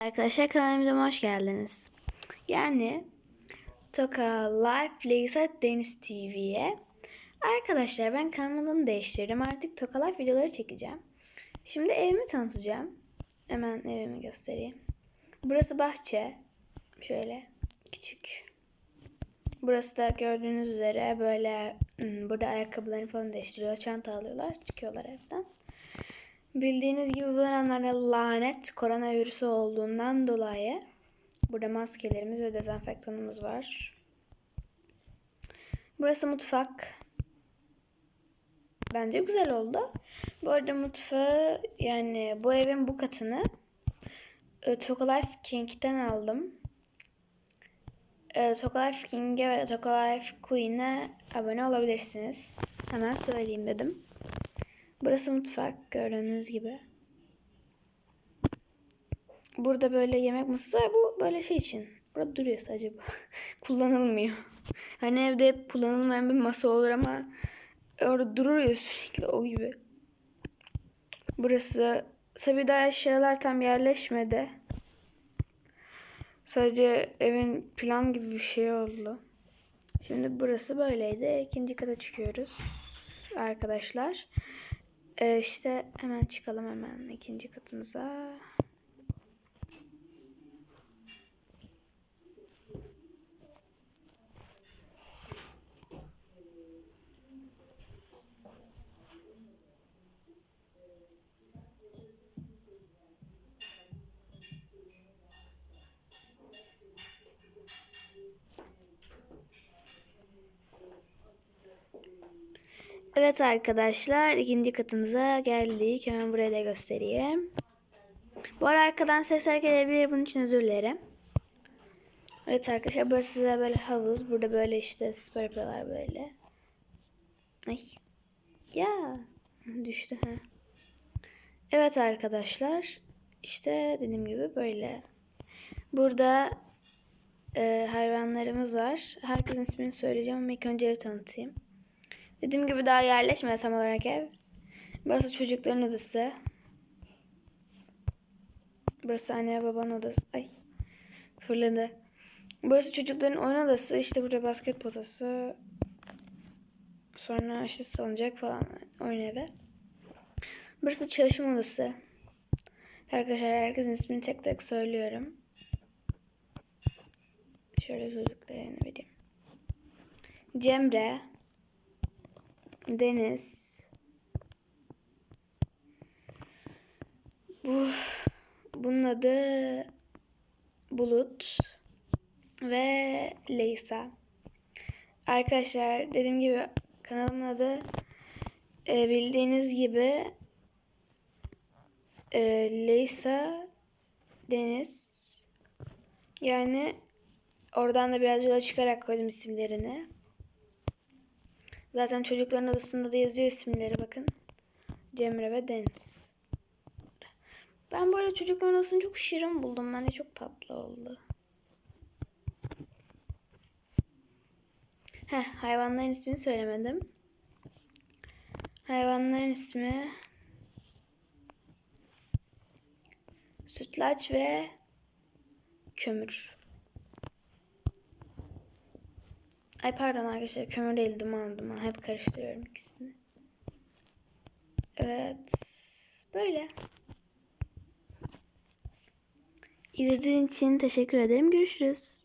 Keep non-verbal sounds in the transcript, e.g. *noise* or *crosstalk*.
Arkadaşlar kanalımıza hoş geldiniz. Yani Toka Life Lisa Deniz TV'ye. Arkadaşlar ben kanalımı değiştirdim. Artık Toka Life videoları çekeceğim. Şimdi evimi tanıtacağım. Hemen evimi göstereyim. Burası bahçe. Şöyle küçük. Burası da gördüğünüz üzere böyle hmm, burada ayakkabılarını falan değiştiriyor. Çanta alıyorlar. Çıkıyorlar evden. Bildiğiniz gibi bu dönemlerde lanet koronavirüsü olduğundan dolayı burada maskelerimiz ve dezenfektanımız var. Burası mutfak. Bence güzel oldu. Bu arada mutfağı yani bu evin bu katını e, Tokalife King'den aldım. E, Tokalife King'e ve Tokalife Queen'e abone olabilirsiniz. Hemen söyleyeyim dedim. Burası mutfak gördüğünüz gibi. Burada böyle yemek masası var. Bu böyle şey için. Burada duruyor sadece. *laughs* Kullanılmıyor. Hani evde hep kullanılmayan bir masa olur ama orada duruyor sürekli o gibi. Burası tabii daha eşyalar tam yerleşmedi. Sadece evin plan gibi bir şey oldu. Şimdi burası böyleydi. İkinci kata çıkıyoruz. Arkadaşlar. Ee, işte hemen çıkalım hemen ikinci katımıza. Evet arkadaşlar ikinci katımıza geldik. Hemen buraya da göstereyim. Bu ara arkadan sesler gelebilir. Bunun için özür dilerim. Evet arkadaşlar burası size böyle havuz. Burada böyle işte spor yapıyorlar böyle. Ay. Ya. Düştü ha. Evet arkadaşlar. işte dediğim gibi böyle. Burada e, hayvanlarımız var. Herkesin ismini söyleyeceğim ama ilk önce ev tanıtayım. Dediğim gibi daha yerleşmedi tam olarak ev. Burası çocukların odası. Burası anne babanın odası. Ay fırladı. Burası çocukların oyun odası. İşte burada basket potası. Sonra işte salıncak falan oyun evi. Burası çalışma odası. Arkadaşlar herkesin ismini tek tek söylüyorum. Şöyle çocuklarını vereyim. Cemre. Deniz. Bu bunun adı Bulut ve Leysa. Arkadaşlar dediğim gibi kanalımın adı e, bildiğiniz gibi e, Leysa Deniz. Yani oradan da biraz yola çıkarak koydum isimlerini. Zaten çocukların odasında da yazıyor isimleri bakın. Cemre ve Deniz. Ben bu arada çocukların odasını çok şirin buldum. Bence çok tatlı oldu. Heh, hayvanların ismini söylemedim. Hayvanların ismi sütlaç ve kömür. Ay pardon arkadaşlar kömür değil duman duman. Hep karıştırıyorum ikisini. Evet. Böyle. İzlediğin için teşekkür ederim. Görüşürüz.